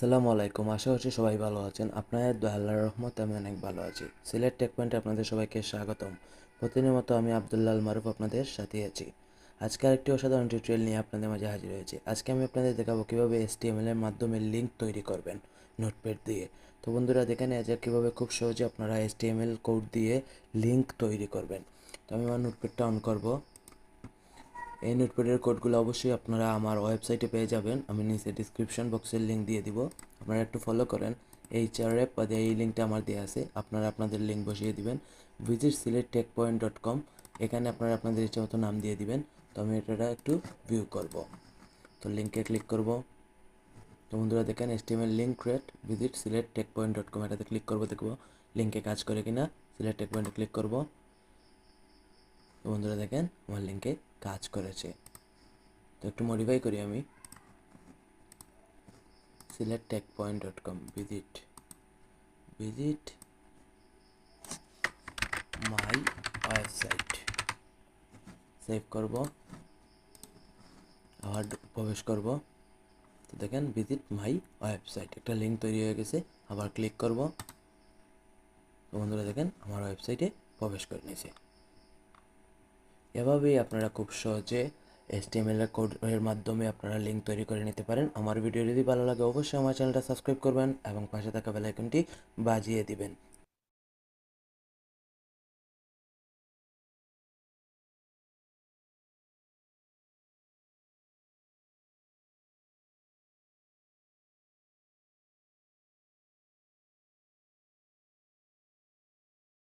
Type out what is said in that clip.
আসসালামু আলাইকুম, আশা করছি সবাই ভালো আছেন। আপনাদের দোয়া আল্লাহর রহমতে আমি অনেক ভালো আছি। সিলেট টেক পয়েন্টে আপনাদের সবাইকে স্বাগতম। প্রতিদিনের মতো আমি আবদুল্লাহ আল মারুফ আপনাদের সাথে আছি। আজকে আরেকটি অসাধারণ টিউটোরিয়াল নিয়ে আপনাদের মাঝে হাজির হয়েছে। আজকে আমি আপনাদের দেখাবো কীভাবে এসটিএমএল এর মাধ্যমে লিঙ্ক তৈরি করবেন নোটপ্যাড দিয়ে। তো বন্ধুরা, দেখে নেওয়া যাক কীভাবে খুব সহজে আপনারা এসটিএমএল কোড দিয়ে লিঙ্ক তৈরি করবেন। তো আমি আমার নোটপ্যাডটা অন করব। এই নোটপ্যাডের কোডগুলো অবশ্যই আপনারা আমার ওয়েবসাইটে পেয়ে যাবেন। আমি নিচে ডিসক্রিপশন বক্সের লিঙ্ক দিয়ে দিব। আপনারা একটু ফলো করেন। এই চারেপ বা এই লিঙ্কটা আমার দেওয়া আছে। আপনারা আপনাদের লিঙ্ক বসিয়ে দিবেন। Visit Sylhet tech point dot com এখানে আপনারা আপনাদের ইচ্ছে মতো নাম দিয়ে দিবেন। তো আমি এটা একটু ভিউ করব। তো লিঙ্কে ক্লিক করব। তো বন্ধুরা দেখেন STML link create visit Sylhet tech point dot com এটাতে ক্লিক করব, দেখব লিঙ্কে কাজ করে কিনা। সিলেট টেক পয়েন্টে ক্লিক করব। তো বন্ধুরা দেখেন, আমার লিঙ্কে কাজ করেছে। তো একটু মডিফাই করি আমি। Sylhet tech point dot com visit visit my website save করব। আবার প্রবেশ করব। তো দেখেন ভিজিট মাই ওয়েবসাইট একটা লিঙ্ক তৈরি হয়ে গেছে, আবার ক্লিক করব। তো বন্ধুরা দেখেন, আমার ওয়েবসাইটে প্রবেশ করে নিয়েছে। এভাবেই আপনারা খুব সহজে এসটিএমএল কোডের মাধ্যমে আপনারা লিঙ্ক তৈরি করে নিতে পারেন। আমার ভিডিও যদি ভালো লাগে, অবশ্যই আমার চ্যানেলটা সাবস্ক্রাইব করবেন এবং পাশে থাকা বেলাইকনটি বাজিয়ে দিবেন।